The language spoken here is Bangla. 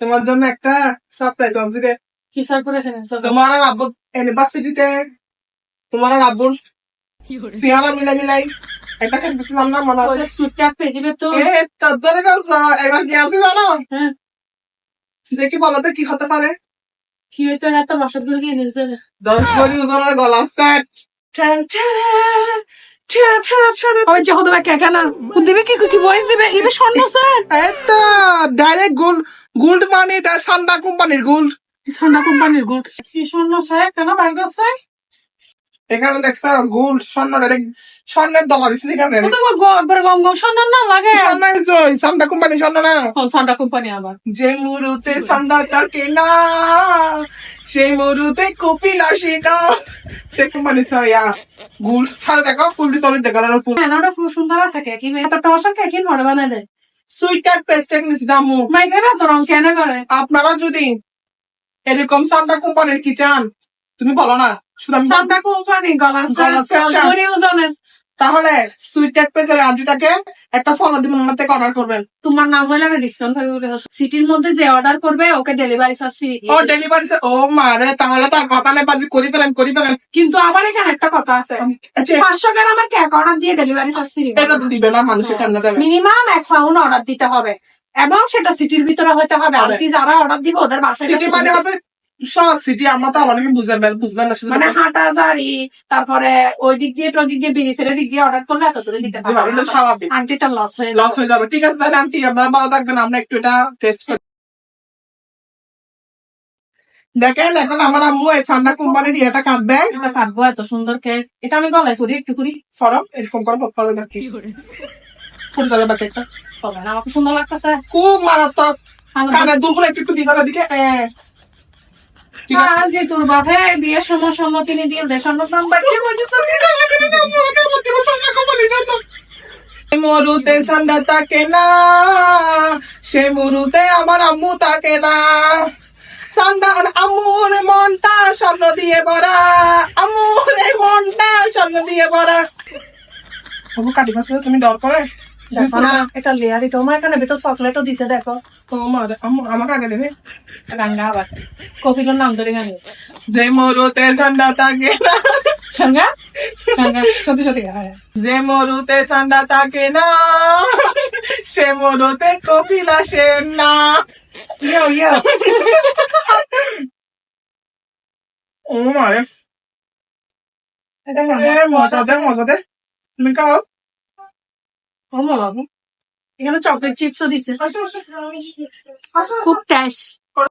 তোমার জন্য একটা সারপ্রাইজ আছে রে। কি সার করেছেন তোমার আর আব্বুর ইউনিভার্সিটিতে তোমার আর আব্বুর মিলাই মিলাই একটা খেলতেছিলাম না মনে আছে? সুটটা পেজিবে তো। এ ধরে গেছ এবার কি আছে জানো? হ্যাঁ। দেখি বলো তো কি হতে পারে? কি হইতো না তো গিয়ে নিজ দশ ভরি ওজনের গলা সেট যে হতো কেন দিবে কি কি দিবে? স্বর্ণ স্যার। ডাইরেক্ট গোল্ড গোল্ড মানে এটা সান্ডা কোম্পানির গোল্ড স্বর্ণ কোম্পানির গোল্ড কি স্বর্ণ স্যার? কেন বাইক আছে এখানে দেখছ গোল্ড স্বর্ণ ডাইরেক্ট স্বর্ণের দলা দিচ্ছে এখানে। কত গম গম স্বর্ণ না লাগে? স্বর্ণের তো সান্ডা কোম্পানি স্বর্ণ না? কোন কোম্পানি আবার। যে মুরুতে সান্ডা থাকে না সেই মুরুতে কপিল আসে না সে কোম্পানি সয়া সাথে দেখো ফুল দিয়ে সলিড দেখো আর ফুল খুব সুন্দর আছে কে কি এত টসা কে কি মনে বানায় দেয় সুইটার পেস্ট নিছি দামু। মাইকে না তো রং কেন করে? আপনারা যদি এরকম সান্ডা কোম্পানির কি চান তুমি বলো না। শুধু আমি কোম্পানি গলা গলা ওজনের তাহলে সুইটার পেসের আন্টিটাকে একটা ফলো দিবেন থেকে অর্ডার করবেন। তোমার নাম হইলে আমি ডিসকাউন্ট থাকবে সিটির মধ্যে যে অর্ডার করবে ওকে ডেলিভারি চার্জ ফ্রি ও ডেলিভারি ও মারে তাহলে তার কথা নেই বাজি করি ফেলেন করি ফেলেন। কিন্তু আমার এখানে একটা কথা আছে। আচ্ছা। পাঁচশো গ্রামের কেক অর্ডার দিয়ে ডেলিভারি চার্জ ফ্রি এটা তো দিবে না মানুষের কেন দেবে। মিনিমাম এক পাউন্ড অর্ডার দিতে হবে। এবং সেটা সিটির ভিতরে হতে হবে। আন্টি যারা অর্ডার দিবে ওদের বাসায় সিটি মানে হচ্ছে সব সিটি আমরা তো অনেকে বুঝবেন না বুঝবেন না মানে হাঁটা জারি তারপরে ওই দিক দিয়ে ওই দিক দিয়ে ব্রিজের দিক দিয়ে অর্ডার করলে এত দূরে দিতে যে ভালো, এটা পারবে স্বাভাবিক। আন্টিটা লস হয়ে লস হয়ে যাবে। ঠিক আছে তাহলে আন্টি আপনারা ভালো থাকবেন আমরা একটু এটা টেস্ট করি। দেখেন এখন আমার আম্মু এই সান্ডা কোম্পানির ইয়েটা কাটবে। কাটবো এত সুন্দর কেক এটা আমি গলায় করি একটু করি ফরম এরকম করে করতে হবে নাকি? ফুল যাবে বাকি একটা আমাকে সুন্দর লাগতেছে। খুব মারাত্মক। কানের দুলগুলো একটু একটু দিকে দিকে। ঠিক আছে? তোর বাপে বিয়ের সময় দিয়ে দে বলছে তোর কি? মরুতে সান্ডা না সে মরুতে আমার আম্মু তাকে না। সান্ডা আম্মুর মনটা স্বর্ণ দিয়ে ভরা আম্মুর মনটা স্বর্ণ দিয়ে ভরা। বাবু কাটি পাশে তুমি ডর করে? এটা লেয়ার এটা এখানে ভিতর চকলেটও দিছে দেখো। তোমার আমাকে আগে দেবে? আবার। নাম ধরে যে মরুতে সান্ডা তাকে না। সত্যি সত্যি হ্যাঁ। যে মরুতে সান্ডা থাকে না সে মরুতে কপিল আসে না। ইয়ো ইয়ো। ও মারে। তুমি খাও। এখানে চকলেট চিপসও দিছে খুব ট্যাশ